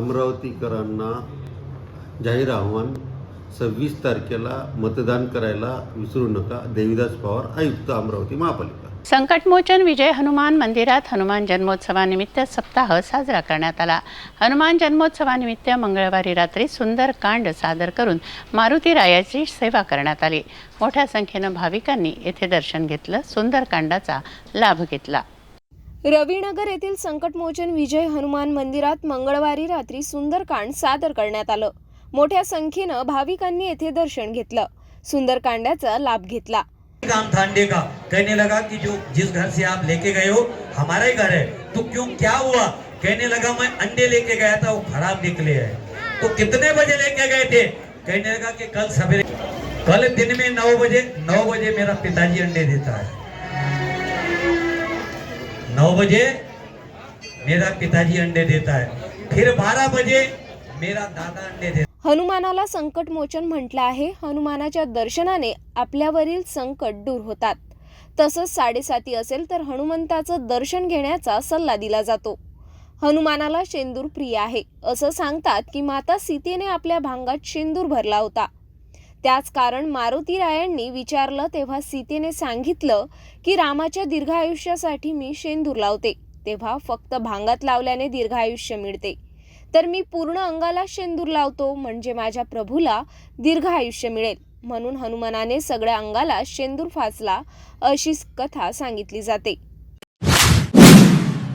अमरावतीकरांना जाहीर आव्हान सव्वीस तारखेला मतदान करायला विसरू नका देविदास पवार आयुक्त अमरावती महापालिका. संकटमोचन विजय हनुमान मंदिरात हनुमान जन्मोत्सवानिमित्त सप्ताह साजरा करण्यात आला. हनुमान जन्मोत्सवानिमित्त मंगळवारी रात्री सुंदर कांड सादर करून मारुती रायाची सेवा करण्यात आली. मोठ्या संख्येनं भाविकांनी येथे दर्शन घेतलं सुंदरकांडाचा लाभ घेतला. रविनगर येथील संकटमोचन विजय हनुमान मंदिरात मंगळवारी रात्री सुंदरकांड सादर करण्यात आलं. मोठ्या संख्येनं भाविकांनी येथे दर्शन घेतलं. सुंदरकांडाचा लाभ घेतला. काम था का? कहने लगा कि जो जिस घर से आप लेके गए हो हमारा ही घर है। तो क्यों क्या हुआ? कहने लगा मैं अंडे लेके गया था वो खराब निकले है। तो कितने बजे लेके गए थे? कहने लगा कि कल सवेरे कल दिन में नौ बजे नौ बजे मेरा पिताजी अंडे देता है। नौ बजे मेरा पिताजी अंडे देता है फिर बारह बजे मेरा दादा अंडे देता हनुमानाला संकटमोचन म्हटलं आहे. हनुमानाच्या दर्शनाने आपल्यावरील संकट दूर होतात. तसंच साडेसाती असेल तर हनुमंताचं दर्शन घेण्याचा सल्ला दिला जातो. हनुमानाला शेंदूर प्रिय आहे. असं सांगतात की माता सीतेने आपल्या भांगात शेंदूर भरला होता. त्याच कारण मारुती रायांनी विचारलं तेव्हा सीतेने सांगितलं की रामाच्या दीर्घायुष्यासाठी मी शेंदूर लावते. तेव्हा फक्त भांगात लावल्याने दीर्घायुष्य मिळते. तर मी पूर्ण अंगाला शेंदूर लावतो म्हणजे माझ्या प्रभूला दीर्घ आयुष्य मिळेल. म्हणून हनुमानाने सगळ्या अंगाला शेंदूर फासला अशी कथा सांगितली जाते.